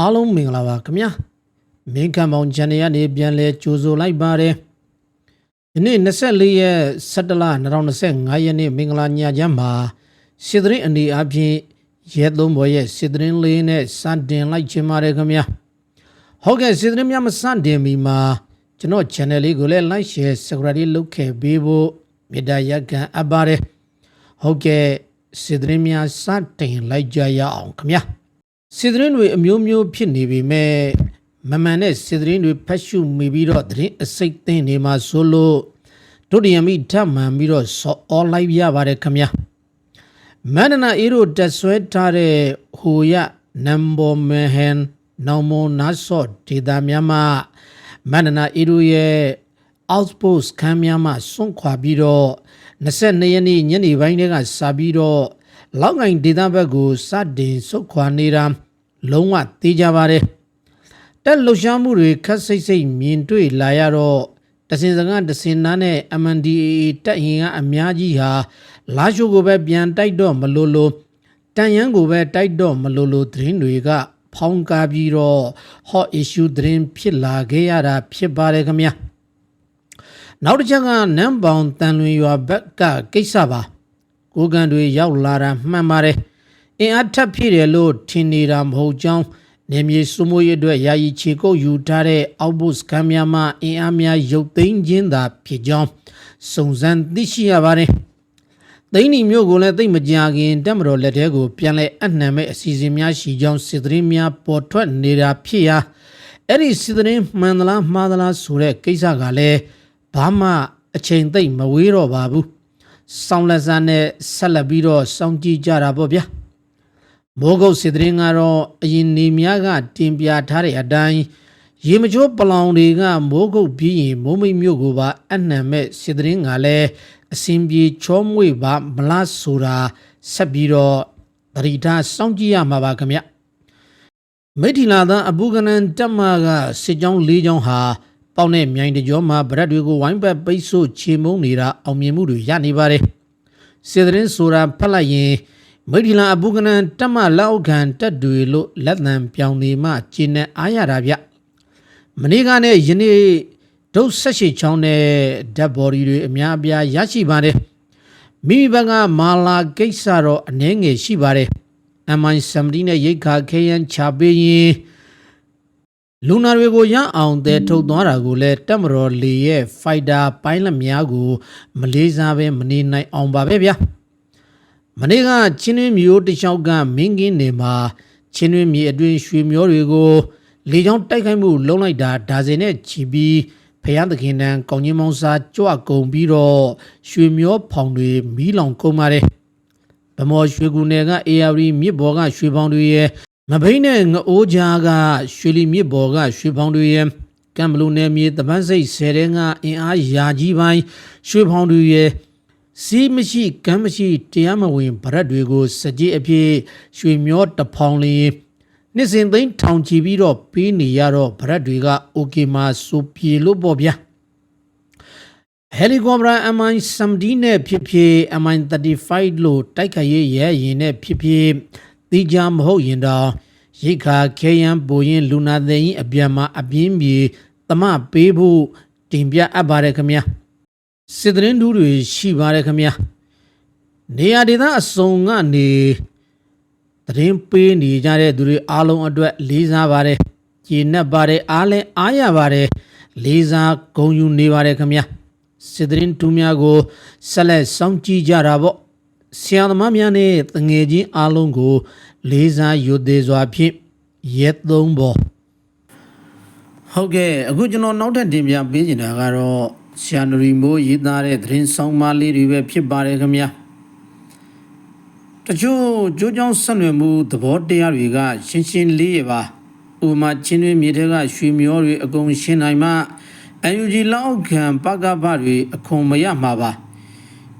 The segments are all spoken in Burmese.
အားလုံးမင်္ဂလာပါခင်ဗျာမင်းကံပေါင်း channel ကနေပြန်လဲကြိုဆိုလိုက်ပါတယ်ဒီနေ့24ရက်17လ2025ရက်နေ့မင်္ဂလာညချမ်းမှာစစ်တရင်အနေအချင်းရဲသုံးဘော်ရဲ့စစ်တရင်လေးနဲ့စတင်လိုက်ခြင်းပါတယ်ခင်ဗျာဟုတ်ကဲ့စစ်တရင်များမစတင်မီမှာကျွန်တော် channel လေးကိုလည်း like share subscribe လေးလုပ်ခဲ့ပေးဖို့မေတ္တာရပ်ခံအပ်ပါတယ်ဟုတ်ကဲ့စစ်တရင်များစတင်လိုက်ကြရအောင်ခင်ဗျာ စစ်သတင်းတွေအမျိုးမျိုးဖြစ်နေပေမဲ့မမှန်တဲ့စစ်သတင်းတွေဖတ်ရှုမိပြီးတော့သတင်းအစိတ်သိမ်းနေမှာဆိုလို့တို့တရမိထပ်မှန်ပြီးတော့ဆော်အွန်လိုင်းရပါတယ်ခင်ဗျာမန္တနာအေရိုတက်ဆွဲထားတဲ့ဟိုရနမ်ဘောမဟန်နောင်မနာဆော့ဒေတာများမှာမန္တနာအေရိုရဲ့ outpost ခန်းများမှာစွန့်ခွာပြီးတော့22ရက်နေ့ညနေပိုင်းတည်းကစပြီးတော့လောက်ငိုင်ဒေတာဘက်ကိုစတင်ဆုတ်ခွာနေတာ လုံးဝသိကြပါတယ်တက်လှရှားမှုတွေခက်စိတ်စိတ်မြင်တွေ့လာရတော့တစင်စကားတစင်နာနဲ့ MNDAA တက်ရင်ကအများကြီးဟာလာရှိုကိုပဲပြန်တိုက်တော့မလို့လို့တန်ရန်ကိုပဲတိုက်တော့မလို့လို့သတင်းတွေက ဖောင်းကားပြီးတော့ hot issue သတင်းဖြစ်လာခဲ့ရတာဖြစ်ပါတယ်ခင်ဗျာနောက်တစ်ချက်ကနမ်ပေါင်တန်လွင်ရွာဘက်ကကိစ္စပါကိုကန်တွေရောက်လာတာမှန်ပါတယ် အင်အားထပ်ဖြည့်တယ်လို့ထင်နေတာမဟုတ်ကြောင်းနေမြေစုမိုးရအတွက်ယာယီခြေကုပ်ယူထားတဲ့အောက်ဘုတ်စကန်များမှအင်အားများရုပ်သိမ်းခြင်းသာဖြစ်ကြောင်းစုံစမ်းသိရှိရပါတယ်သိန်းဒီမျိုးကိုလည်းသိမ့်မကြခင်တက်မတော်လက်ထဲကိုပြန်လဲအနှံမဲ့အစီအစဉ်များရှိကြောင်းစစ်သတင်းများပေါ်ထွက်နေတာဖြစ်ရာအဲ့ဒီစစ်သတင်းမှန်သလားမှားသလားဆိုတဲ့ကိစ္စကလည်းဘာမှအချိန်သိမ့်မဝေးတော့ပါဘူးစောင်းလက်စားနဲ့ဆက်လက်ပြီးတော့စောင့်ကြည့်ကြတာပေါ့ဗျာ မိုးကုတ်စစ်တရင်ကတော့အရင်နေများကတင်ပြထားတဲ့အတိုင်းရေမချိုးပလောင်တွေကမိုးကုတ်ပြီးရင်မိုးမိတ်မြို့ကိုပါအနှံမဲ့စစ်တရင်ကလည်းအစင်ပြေချောမွေ့ပါမလားဆိုတာဆက်ပြီးတော့ပရိဒါစောင့်ကြည့်ရမှာပါခင်ဗျမိထီလာသားအဘူကနန်တက်မကစစ်ကြောင်း၄ကြောင်းဟာပေါက်နဲ့မြိုင်တကြောမှာဗရက်တွေကိုဝိုင်းပတ်ပိတ်ဆို့ချေမုန်းနေတာအောင်မြင်မှုတွေရနေပါတယ်။စေတရင်ဆိုတာဖတ်လိုက်ရင် မိထီလာအပုကနန်တက်မလောက်ခံတက်တွေလို့လက်သံပြောင်းနေမှကျင်းနဲ့အားရတာဗျ။မနေ့ကနဲ့ယနေ့ဒုတ်ဆက်ရှိချောင်းနဲ့ဓာတ်ဘော်ဒီတွေအများအပြားရရှိပါတယ်။မိမိဘက်ကမာလာကိစ္စတော့အနှဲငယ်ရှိပါတယ်။ MI70 နဲ့ရိတ်ခါခဲယမ်းချပေးရင်လူနာတွေကိုရအောင်တဲထုတ်သွားတာကိုလည်းတက်မတော်လေရဲ့ဖိုက်တာပိုင်းလက်များကို မလေးစားပဲမနေနိုင်အောင်ပါပဲဗျာ မနေ့ကချင်းတွင်းမျိုးတလျှောက်ကမင်းကင်းနေမှာချင်းတွင်းမြေအတွင်းရွှေမျောတွေကိုလေကြောင်းတိုက်ခိုက်မှုလုံးလိုက်တာဒါဇင်နဲ့ချီပြီးဖျားသခင်တန်းကောင်းကြီးမောင်စာကြွကုန်ပြီးတော့ရွှေမျောဖောင်တွေမီးလောင်ကုန်ပါတယ်ဗမော်ရွှေကူနယ်က AR မြစ်ပေါ်ကရွှေဖောင်တွေရဲ့မဘိန်းနဲ့ငအိုးကြားကရွှေလီမြစ်ပေါ်ကရွှေဖောင်တွေရဲ့ကံဘလူနယ်မြေတပန်းစိတ်ဆယ်တဲ့ကအင်အားယာကြီးပိုင်းရွှေဖောင်တွေရဲ့ စီးမရှိကမ်းမရှိတရားမဝင်ဗရက်တွေကိုစကြည်အဖြစ်ရွှေမျောတဖောင်လင်းနှစ်စဉ်သိန်းထောင်ချီပြီးတော့ပေးနေရတော့ဗရက်တွေကโอเคမှာစူပြေလို့ပေါ့ဗျာဟယ်လီကော်ပတာ MI-70 နဲ့ဖြစ်ဖြစ် MI-35 လို့တိုက်ခိုက်ရေးရဲရင်နဲ့ဖြစ်ဖြစ်တိကြမဟုတ်ရင်တော့ရိတ်ခါခဲယံပူရင်လူနာသိရင်အပြန်မှာအပြင်းပြေတမပေးဖို့တင်ပြအပ်ပါတယ်ခင်ဗျာ စစ်တရင်ဒူးတွေရှိပါတယ်ခင်ဗျာနေရာဒေသအစုံကနေတရင်ပေးနေကြတဲ့သူတွေအားလုံးအတွက်လေးစားပါတယ်ကျေနပ်ပါတယ်အားလည်းအားရပါတယ်လေးစားဂုဏ်ယူနေပါတယ်ခင်ဗျာစစ်တရင်ဒူးများကိုဆက်လက်စောင့်ကြည့်ကြတာပေါ့ဆရာသမားများနဲ့တငယ်ချင်းအားလုံးကို လေးစားယူသေးစွာဖြင့်ရက်သုံးပေါ်ဟုတ်ကဲ့အခုကျွန်တော်နောက်ထပ်တင်ပြပေးနေတာကတော့ ဆရာနရီမိုးရေးသားတဲ့သတင်းဆောင်မလေးတွေပဲဖြစ်ပါတယ်ခင်ဗျာတချို့ကြိုးကြောင်းဆက်နွယ်မှုသဘောတရားတွေက ရှင်းရှင်းလေးရပါဥပမာချင်းတွင်မြေထဲကရွှေမျောတွေအကုန်ရှင်းနိုင်မှအန်ယူဂျီလောက်ခံပကပတွေအခွန်မရမှာပါ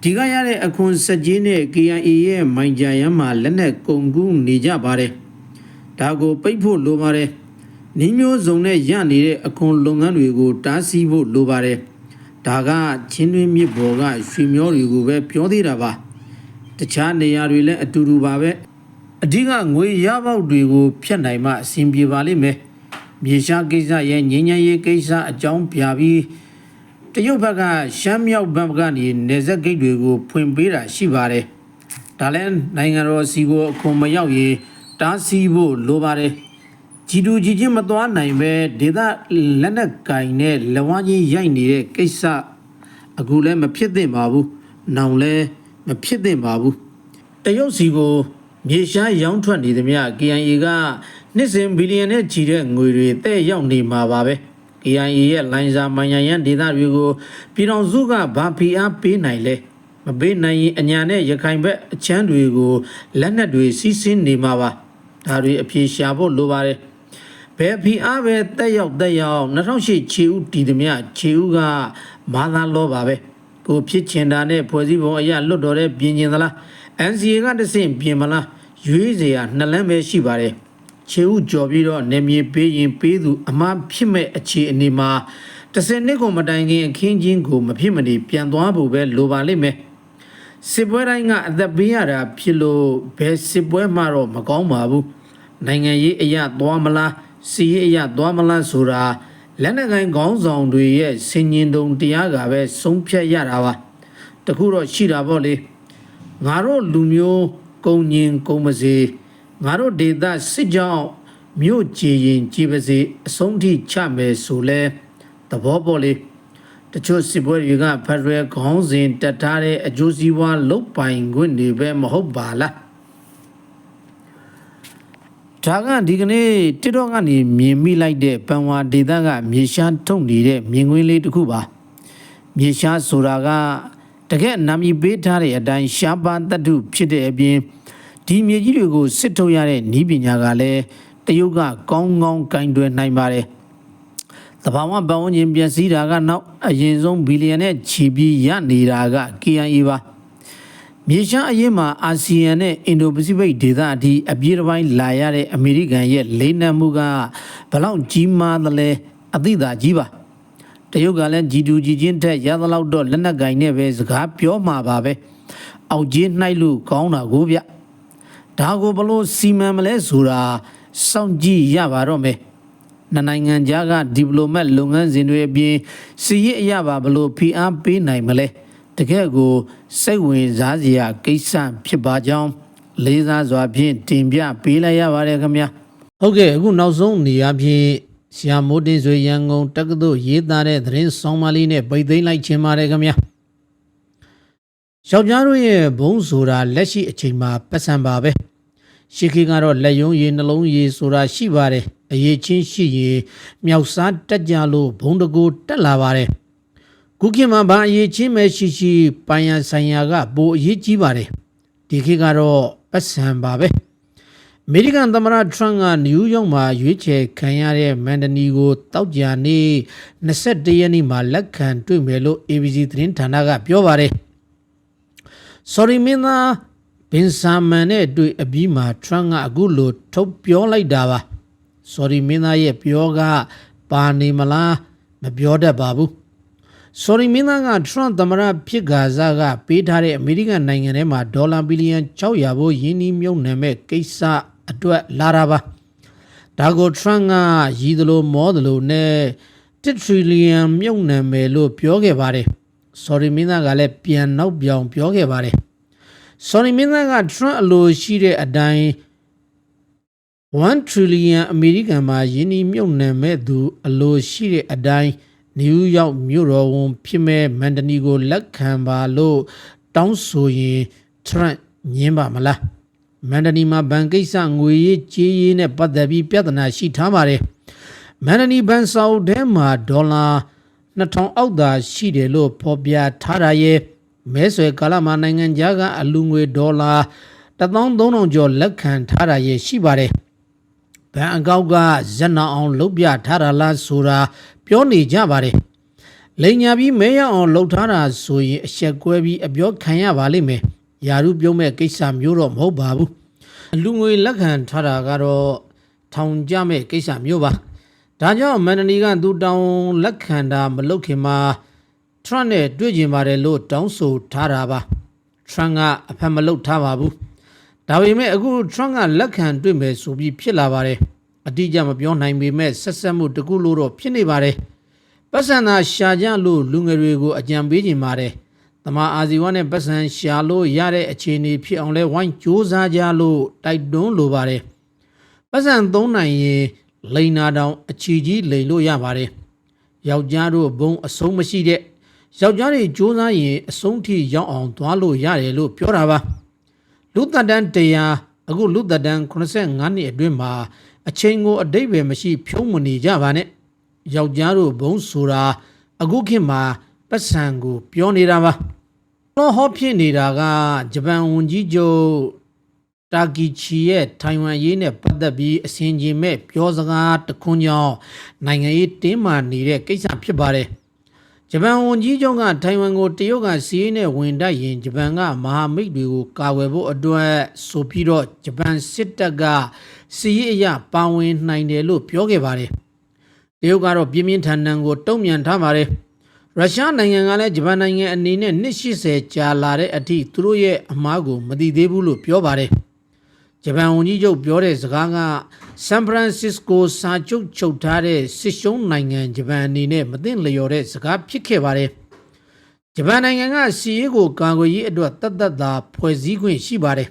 ဒီကရတဲ့အခွန်စက်ကြီးနဲ့ KIA ရဲ့မိုင်ကြရမ်းမှာလက်နက်ကုန်ကူးနေကြပါတယ်။ဒါကိုပိတ်ဖို့လိုပါတယ်။နှင်းမျိုးစုံနဲ့ရနေတဲ့အခွန်လုပ်ငန်းတွေကိုတားဆီးဖို့လိုပါတယ်။ ဒါကချင်းတွင်းမြစ်ပေါ်ကရွှေမျောတွေကိုပဲပြောသေးတာပါ။တခြားနေရာတွေလည်းအတူတူပါပဲ။အဓိကငွေရပေါက်တွေကိုဖျက်နိုင်မှအဆင်ပြေပါလိမ့်မယ်မြေရှားကိစ္စရဲ့ငញ្ញရေးကိစ္စအကြောင်းပြပြီးတရုတ်ဘက်ကရှမ်းမြောက်ဘက်ကနေနေဆက်ဂိတ်တွေကိုဖွင့်ပေးတာရှိပါတယ်ဒါလည်းနိုင်ငံတော်စီကိုအခွန်မရောက်ရင်တားဆီးဖို့လိုပါတယ် ကြည်တူကြည်ချင်းမသွားနိုင်ပဲဒေသလက်နက်ကင်နဲ့လက်ဝါးကြီးရိုက်နေတဲ့ကိစ္စအခုလည်းမဖြစ်သင့်ပါဘူး။နောင်လည်းမဖြစ်သင့်ပါဘူး။တရုတ်စီကိုမြေရှားရောင်းထွက်နေသမျှ KIA ကနှစ်စဉ်ဘီလီယံနဲ့ချီတဲ့ငွေတွေတဲ့ရောက်နေမှာပါပဲ။ KIA ရဲ့လိုင်းစာမန်ရန်ရန်ဒေသတွေကိုပြည်တော်စုကဘာဖီအားပေးနိုင်လဲမပေးနိုင်ရင်အညာနဲ့ရခိုင်ဘက်အချမ်းတွေကိုလက်နက်တွေစီးဆင်းနေမှာပါဒါတွေအပြေရှာဖို့လိုပါတယ် ဘယ်ဖီအားပဲတက်ရောက်တက်ရောက်2008ခြေဦးတည်သည်မြခြေဦးကမာသာလောပါပဲကိုဖြစ်ချင်တာနဲ့ဖွဲ့စည်းပုံအရလွတ်တော်တဲ့ပြင်ကျင်သလား NCA ကတဆင့်ပြင်မလားရွေးစရာနှစ်လမ်းပဲရှိပါတယ်ခြေဦးကြော်ပြီးတော့နေမြေပေးရင်ပေးသူအမှားဖြစ်မဲ့အခြေအနေမှာတစင်နှစ်ကိုမတိုင်ခင်အခင်းချင်းကိုမဖြစ်မနေပြန်သွားဖို့ပဲလိုပါလိမ့်မယ်စစ်ပွဲတိုင်းကအသက်ပေးရတာဖြစ်လို့ဘယ်စစ်ပွဲမှတော့မကောင်းပါဘူးနိုင်ငံရေးအရသွားမလား စီရေးအရာသွားမလားဆိုတာလက်နက်ကိုင်ခေါင်းဆောင်တွေရဲ့စင်ញင်တုံတရားကပဲဆုံးဖြတ်ရတာပါတခုတော့ရှိတာပေါ့လေငါတို့လူမျိုးကုံញင်ကုံမစေငါတို့ဒေသစစ်ကြောင်းမြို့ကြည်ရင်ကြည်ပါစေအဆုံးထိချမယ်ဆိုလဲသဘောပေါက်လေတချို့စစ်ပွဲတွေကဖက်ဒရယ်ခေါင်းစဉ်တက်ထားတဲ့အကျိုးစီးပွားလုတ်ပိုင်ခွင့်တွေပဲမဟုတ်ပါလား ဒါကဒီကနေ့တစ်တော့ကနေမြင်မိလိုက်တဲ့ပန်ဝါဒေသကမြေရှားထုတ်နေတဲ့မြင်ကွင်းလေးတစ်ခုပါမြေရှားဆိုတာကတကယ်နာမည်ပေးထားတဲ့အတိုင်းရှားပါတတ္ထုဖြစ်တဲ့အပြင်ဒီမြေကြီးတွေကိုစစ်ထုတ်ရတဲ့ဤပညာကလည်းတရုတ်ကကောင်းကောင်းကင်တွယ်နိုင်ပါတယ်တဘာဝပတ်ဝန်းကျင်ပျက်စီးတာကနောက်အရင်ဆုံးဘီလီယံနဲ့ချီပြီးရနေတာက KIA ပါ မြေရှားအရင်မှာအာဆီယံနဲ့အင်ဒိုပစိဖိတ်ဒေသအထိအပြေးတစ်ပိုင်းလာရတဲ့အမေရိကန်ရဲ့လေးနက်မှုကဘလောက်ကြီးမားသလဲအသိသာကြီးပါတရုတ်ကလည်း G2 ကြီးချင်းထက်ရသလောက်တော့လက်နက်ကင်နဲ့ပဲစကားပြောမှာပါပဲအောက်ကြီးနှိုက်လို့ကောင်းတာကိုဗျဒါကိုဘလို့စီမံမလဲဆိုတာစောင့်ကြည့်ရပါတော့မယ်နှစ်နိုင်ငံကြားကဒီပလိုမတ်လုပ်ငန်းစဉ်တွေအပြင်စီရေးအရာပါဘလို့ဖိအားပေးနိုင်မလဲတကယ့်ကို စိတ်ဝင်စားစရာကိစ္စဖြစ်ပါကြောင်းလေးစားစွာဖြင့်တင်ပြပေးလိုက်ရပါတယ်ခင်ဗျာဟုတ်ကဲ့အခုနောက်ဆုံးနေရာဖြင့်ဆရာမိုးတင်ဆွေရန်ကုန်တက္ကသိုလ်ရေးသားတဲ့သတင်းဆောင်မလေးနဲ့ပိတ်သိမ်းလိုက်ခြင်းပါတယ်ခင်ဗျာယောက်ျားတို့ရဲ့ဘုံဆိုတာလက်ရှိအချိန်မှာပတ်စံပါပဲရှိခေကတော့လက်ယုံရည်နှလုံးရည်ဆိုတာရှိပါတယ်အရေးချင်းရှိရင်မြောက်စားတက်ကြလို့ဘုံတကူတက်လာပါတယ် ခုခေတ်မှာဘာအရေးချင်းပဲရှိရှိပိုင်ရဆိုင်ရာကပိုအရေးကြီးပါတယ်ဒီခေတ်ကတော့ပတ်စံပါပဲအမေရိကန်သမ္မတထရန့်ကနယူးယောက်မှာရွေးချယ်ခံရတဲ့မန်ဒနီကိုတောက်ကြနေ့21ရက်နေ့မှာလက်ခံတွေ့မယ်လို့ ABC သတင်းဌာနကပြောပါတယ်။ sorry မင်းသားဘင်ဆာမန်နဲ့တွေ့အပြီးမှာထရန့်ကအခုလိုထုတ်ပြောလိုက်တာပါ။ sorry မင်းသားရဲ့ပြောကပါနေမလားမပြောတတ်ပါဘူး။ sorry မင်းသားကထရန့်သမရဖြစ်ကာစားကပေးထားတဲ့အမေရိကန်နိုင်ငံထဲမှာဒေါ်လာဘီလီယံ600ဘိုးယင်းနှီးမြုပ်နှံမဲ့ကိစ္စအတွက်လာတာပါဒါကိုထရန့်ကရည်သလိုမောသလိုနဲ့1 trillion မြုပ်နှံမယ်လို့ပြောခဲ့ပါတယ် sorry မင်းသားကလည်းပြန်နောက်ပြောင်ပြောခဲ့ပါတယ် sorry မင်းသားက Trump အလိုရှိတဲ့အတိုင်း1 trillion အမေရိကန်မှာယင်းဒီမြုပ်နှံမဲ့သူအလိုရှိတဲ့အတိုင်း နယူးယောက်မြို့တော်ဝန်ဖြစ်မဲ့မန်ဒနီကိုလက်ခံပါလို့တောင်းဆိုရင် Trump ညင်းပါမလားမန်ဒနီမှာဘဏ်ကိစ္စငွေရေးကြေးရေးနဲ့ပတ်သက်ပြီးပြဿနာရှိထားပါတယ်မန်ဒနီဘဏ်စာအုပ်ထဲမှာဒေါ်လာ2000အောက်သာရှိတယ်လို့ဖော်ပြထားတာရဲ့မဲဆွယ်ကာလမှာနိုင်ငံခြားကအလူငွေဒေါ်လာ13000ကျော်လက်ခံထားတာရဲ့ရှိပါတယ်ဘဏ်အကောက်ကဇက်နောင်အောင်လုပ်ပြထားတာလားဆိုတာ ပြောနေကြပါတယ်လိန်ညာပြီးမဲရအောင်လှုပ်ထားတာဆိုရင်အဆက်ကွဲပြီးအပြောခံရပါလိမ့်မယ်ယာရုပြုံးမဲ့ကိစ္စမျိုးတော့မဟုတ်ပါဘူးအလူငွေလက်ခံထားတာကတော့ထောင်ကြမဲ့ကိစ္စမျိုးပါဒါကြောင့်မန်ဒနီကသူတောင်းလက်ခံတာမလုပ်ခင်မှာထရန့်နဲ့တွေ့ကြင်ပါတယ်လို့တောင်းဆိုထားတာပါထရန့်ကအဖက်မလုပ်ထားပါဘူးဒါပေမဲ့အခု Trump ကလက်ခံတွေ့မယ်ဆိုပြီးဖြစ်လာပါတယ် အတိအကျမပြောနိုင်ပေမဲ့ဆက်ဆက်မှုတစ်ခုလို့တော့ဖြစ်နေပါတယ်ပတ်စံသာရှာကြလို့လူငယ်တွေကိုအကြံပေးခြင်းပါတယ်တမအာဇီဝနဲ့ပတ်စံရှာလို့ရတဲ့အခြေအနေဖြစ်အောင်လဲဝိုင်းကြိုးစားကြလို့တိုက်တွန်းလိုပါတယ်ပတ်စံသုံးနိုင်ရင်လိန်နာတောင်အချီကြီးလိန်လို့ရပါတယ်ယောက်ျားတို့ဘုံအဆုံးမရှိတဲ့ယောက်ျားတွေကြိုးစားရင်အဆုံးထိရောက်အောင်သွားလို့ရတယ်လို့ပြောတာပါလူသက်တန်းတရားအခုလူသက်တန်း85နှစ်အတွင်းမှာ အချိန်ကိုအတိတ်ပဲမရှိ ဖြုံးမနေကြပါနဲ့ယောက်ျားတို့ဘုံဆိုတာအခုခေတ်မှာပတ်စံကိုပြောနေတာပါတော့ဟောဖြစ်နေတာကဂျပန်ဝန်ကြီးချုပ်တာကီချီရဲ့ထိုင်ဝမ်ရေးနဲ့ပတ်သက်ပြီးအစင်ကြီးမဲ့ပြောစကားတခွန်းကြောင့်နိုင်ငံရေးတင်းမာနေတဲ့ကိစ္စဖြစ်ပါတယ် ဂျပန်ဝန်ကြီးချုပ်ကထိုင်ဝမ်ကိုတရုတ်ကစီးရေးနဲ့ဝင်တိုက်ရင်ဂျပန်ကမဟာမိတ်တွေကိုကာကွယ်ဖို့အတွက်ဆိုပြီးတော့ဂျပန်စစ်တပ်ကစီးရေးအရပါဝင်နိုင်တယ်လို့ပြောခဲ့ပါတယ်။တရုတ်ကတော့ပြင်းပြင်းထန်ထန်ကိုတုံ့ပြန်ထားပါတယ်။ရုရှားနိုင်ငံကလည်းဂျပန်နိုင်ငံအနေနဲ့နှစ်80ကြာလာတဲ့အထိသူတို့ရဲ့အမားကိုမသိသေးဘူးလို့ပြောပါတယ်။ ဂျပန်ဝန်ကြီးချုပ်ပြောတဲ့စကားကဆန်ဖရန်စစ္စကိုစာချုပ်ချုပ်ထားတဲ့စစ်ရှုံးနိုင်ငံဂျပန်အနေနဲ့မသိလျော်တဲ့စကားဖြစ်ခဲ့ပါတယ်။ဂျပန်နိုင်ငံကစီးရေးကိုကာကွယ်ရေးအတွက်တတ်တတ်သာဖွဲ့စည်းခွင့်ရှိပါတယ်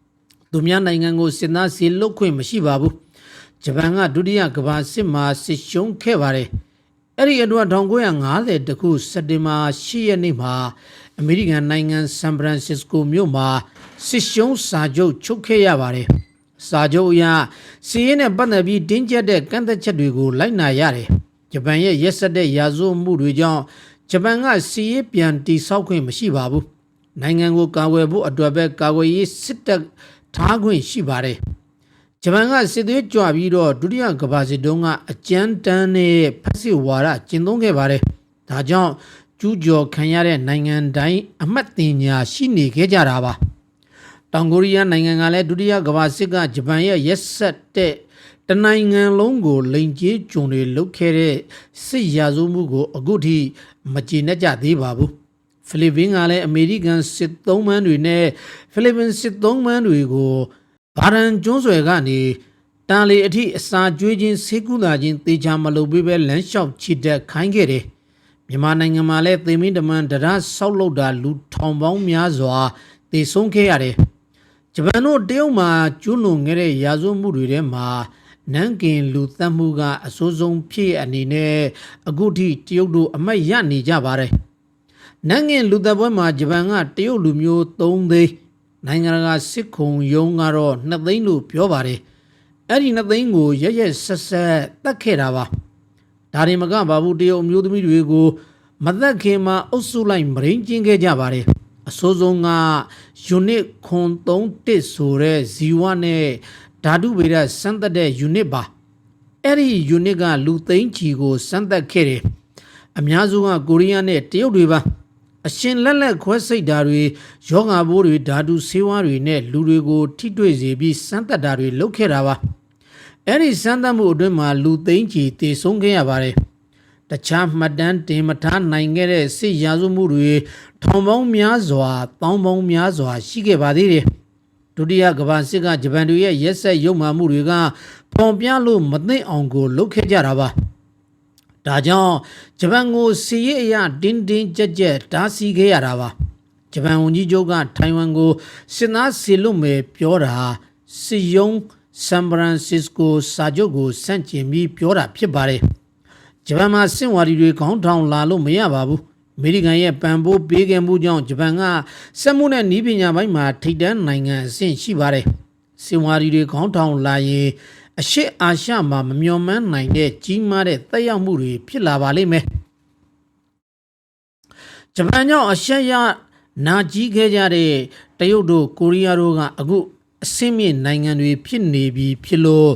။သူများနိုင်ငံကိုစစ်သားစီလုတ်ခွင့်မရှိပါဘူး။ဂျပန်ကဒုတိယကမ္ဘာစစ်မှာစစ်ရှုံးခဲ့ပါတယ်။အဲ့ဒီအတွက်1950တခုစက်တင်ဘာ10ရက်နေ့မှာ အမေရိကန်နိုင်ငံဆန်ဖရန်စစ္စကိုမြို့မှာစစ်ရှုံးစာချုပ်ချုပ်ခဲ့ရပါတယ်။စာချုပ်အရစီးရင်နဲ့ပတ်သက်ပြီးတင်းကျပ်တဲ့ကန့်သက်ချက်တွေကိုလိုက်နာရတယ်။ဂျပန်ရဲ့ရက်စက်တဲ့ရာဇဝတ်မှုတွေကြောင့်ဂျပန်ကစီးရေးပြန်တိဆောက်ခွင့်မရှိပါဘူး။နိုင်ငံကိုကာကွယ်ဖို့အတွက်ပဲကာကွယ်ရေးစစ်တပ်ထားခွင့်ရှိပါတယ်။ဂျပန်ကစစ်သွေးကြွပြီးတော့ဒုတိယကမ္ဘာစစ်တုန်းကအကြမ်းတမ်းတဲ့ဖက်စစ်ဝါဒကျင့်သုံးခဲ့ပါတယ်။ဒါကြောင့် ကျူးကျော်ခံရတဲ့နိုင်ငံတိုင်းအမှတ်တင်ညာရှိနေခဲ့ကြတာပါ။တောင်ကိုရီးယားနိုင်ငံကလည်းဒုတိယကမ္ဘာစစ်ကဂျပန်ရဲ့ရက်ဆက်တဲ့တနိုင်ငံလုံးကိုလိန်ကျေးကျုံတွေလုတ်ခဲ့တဲ့စစ်ရာဇဝမှုကို အခုထိမကျေနပ်ကြသေးပါဘူး။ဖိလစ်ပင်းကလည်းအမေရိကန်စစ်သုံးမန်းတွေနဲ့ဖိလစ်ပင်းစစ်သုံးမန်းတွေကိုဘာရန်ကျွန်းဆွယ်ကနေတန်လီအထိအစာကျွေးခြင်းဆေးကုသခြင်းတေချာမလုပ်ပေးပဲလမ်းလျှောက်ချစ်တက်ခိုင်းခဲ့တယ်။ မြန်မာနိုင်ငံမှာလည်းသေမင်းတမန်တရားဆောက်လုပ်တာလူထောင်ပေါင်းများစွာတည်ဆုံးခဲ့ရတယ်။ဂျပန်တို့တရုတ်မှာကျွလွန်ခဲ့တဲ့ရာဇဝမှုတွေထဲမှာနန်းကင်လူသတ်မှုကအဆိုးဆုံးဖြစ်အနေနဲ့အခုထိတရုတ်တို့အမတ်ရနေကြပါတယ်။နန်းကင်လူသက်ပွဲမှာဂျပန်ကတရုတ်လူမျိုး3သိန်းနိုင်ငံတကာစစ်ခုံရုံးကတော့2သိန်းလို့ပြောပါတယ်။အဲ့ဒီ2သိန်းကိုရရက်ဆက်ဆက်တတ်ခဲ့တာပါ။ ဒါရင်မကဘာဘူးတရုတ်အမျိုးသမီးတွေကိုမသက်ခင်မှာအုပ်စုလိုက်မရင်းကျင်းခဲ့ကြပါတယ်။အစိုးဆုံးကယူနစ်ခွန်31ဆိုတဲ့ဇီဝနဲ့ဓာတုဗေဒစမ်းသပ်တဲ့ unit ပါအဲ့ဒီ unit ကလူသိန်းချီကိုစမ်းသပ်ခဲ့တယ်အများစုကကိုရီးယားနဲ့တရုတ်တွေပါအရှင်လက်လက်ခွဲစိတ်ဓာတ်တွေယောဂါဘိုးတွေဓာတုဆေးဝါးတွေနဲ့လူတွေကိုထိတွေ့စေပြီးစမ်းသပ်တာတွေလုပ်ခဲ့တာပါ အဲ့ဒီစမ်းသပ်မှုအတွင်းမှာလူသိန်းချီတည်ဆုံးခဲ့ရပါတယ်တခြားမှတ်တမ်းတင်မထားနိုင်ခဲ့တဲ့စစ်ရာဇဝမှုတွေထောင်ပေါင်းများစွာတောင်းပေါင်းများစွာ ရှိခဲ့ပါသေးတယ်ဒုတိယကမ္ဘာစစ်ကဂျပန်တွေရဲ့ရက်ဆက်ရုပ်မာမှုတွေကပုံပြလို့မသိအောင်ကိုလုပ်ခဲ့ကြတာပါဒါကြောင့်ဂျပန်ကိုစီရေးအရာတင်းတင်းကြပ်ကြပ်တားဆီးခဲ့ရတာပါဂျပန်ဝန်ကြီးချုပ်ကထိုင်ဝမ်ကိုစစ်သားစီလွတ်မယ်ပြောတာစီယုံ ဆန်ဖရန်စစ္စကိုစာချုပ်ကိုစန့်ကျင်ပြီးပြောတာဖြစ်ပါတယ်ဂျပန်မှာစင်ဝါဒီတွေခေါင်းထောင်လာလို့မရပါဘူးအမေရိကန်ရဲ့ပံ့ပိုးပေးခဲ့မှုကြောင့်ဂျပန်ကစက်မှုနဲ့နည်းပညာပိုင်းမှာထိပ်တန်းနိုင်ငံအဆင့်ရှိပါတယ်။စင်ဝါရီတွေခေါင်းထောင်လာရင်အရှိအာရှမှာမမျှော်မှန်းနိုင်တဲ့ကြီးမားတဲ့သက်ရောက်မှုတွေဖြစ်လာပါလိမ့်မယ်။ဂျပန်ကြောင့်အရှက်ရနာကြီးခဲ့ကြတဲ့တရုတ်တို့ကိုရီးယားတို့ကအခု အဆင့်မြင့်နိုင်ငံတွေဖြစ်နေပြီဖြစ်လို့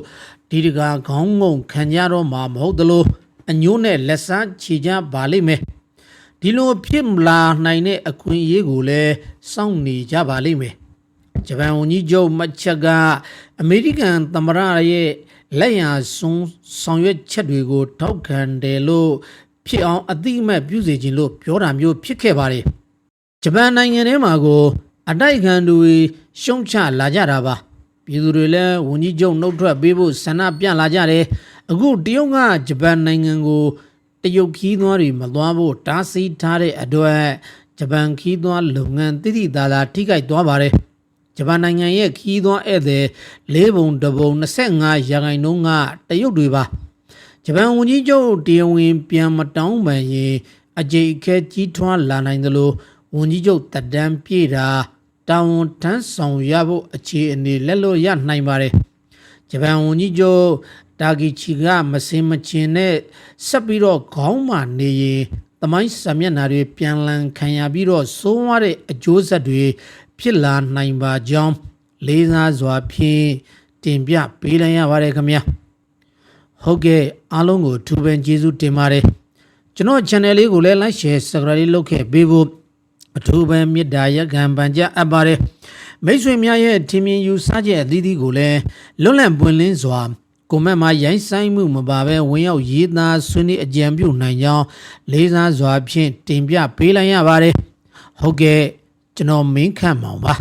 ဒီတကာခေါင်းငုံခံကြတော့မှာမဟုတ်သလိုအညိုးနဲ့လက်စားချီကြပါလိမ့်မယ်။ဒီလိုဖြစ်လာနိုင်တဲ့အခွင့်အရေးကိုလည်းစောင့်နေကြပါလိမ့်မယ်ဂျပန်ဝန်ကြီးချုပ်မချက်ကအမေရိကန်သမ္မတရဲ့လက်ရစွန်းဆောင်ရွက်ချက်တွေကိုထောက်ခံတယ်လို့ဖြစ်အောင်အတိအမှတ်ပြုစေခြင်းလို့ပြောတာမျိုးဖြစ်ခဲ့ပါတယ်ဂျပန်နိုင်ငံထဲမှာကို အတိုက်ခံတွေ ရှုံးချလာကြတာပါပြည်သူတွေလည်းဝန်ကြီးချုပ်နှုတ်ထွက်ပေးဖို့ဆန္ဒပြလာကြတယ်အခုတရုတ်ကဂျပန်နိုင်ငံကိုတရုတ်ခီးသွားတွေမသွားဖို့တားဆီးထားတဲ့အတွက်ဂျပန်ခီးသွားလုပ်ငန်းတိတိသားသားထိခိုက်သွားပါတယ်ဂျပန်နိုင်ငံရဲ့ခီးသွားဧည့်သည်၄ဘုံတစ်ဘုံ25ရာခိုင်နှုန်းကတရုတ်တွေပါဂျပန်ဝန်ကြီးချုပ်တရားဝင်ပြန်မတောင်းပန်ရင်အကြိတ်အခဲကြီးထွားလာနိုင်သလိုဝန်ကြီးချုပ်တက်တန်းပြေတာ တာဝန်ထမ်းဆောင်ရဖို့အခြေအနေလက်လို့ရနိုင်ပါတယ်ဂျပန်ဝန်ကြီးချုပ်တာဂီချီကမစင်မချင်နဲ့ဆက်ပြီးတော့ခေါင်းမာနေရင်သမိုင်းစာမျက်နှာတွေပြန်လည်ခံရပြီးတော့စိုးဝါတဲ့အကျိုးဆက်တွေဖြစ်လာနိုင်ပါကြောင်းလေးစားစွာဖြင့်တင်ပြပေးလိုက်ရပါတယ်ခင်ဗျာဟုတ်ကဲ့အားလုံးကိုထူပင်ကျေးဇူးတင်ပါတယ်ကျွန်တော် channel လေးကိုလည်း like share subscribe လေးလုပ်ခဲ့ပေးဖို့ အထူးပဲမေတ္တာရက်ခံပန်ကြအပ်ပါတယ်မိတ်ဆွေများရဲ့ထင်မြင်ယူဆချက်အသီးသီးကိုလည်းလွတ်လပ်ပွင့်လင်းစွာကွန်မန့်မှာရိုင်းဆိုင်မှုမပါဘဲဝင်ရောက်ရေးသားဆွေးနွေးအကြံပြုနိုင်ကြောင်းလေးစားစွာဖြင့်တင်ပြပေးလိုက်ရပါတယ်ဟုတ်ကဲ့ကျွန်တော်မင်းခန့်မောင်ပါ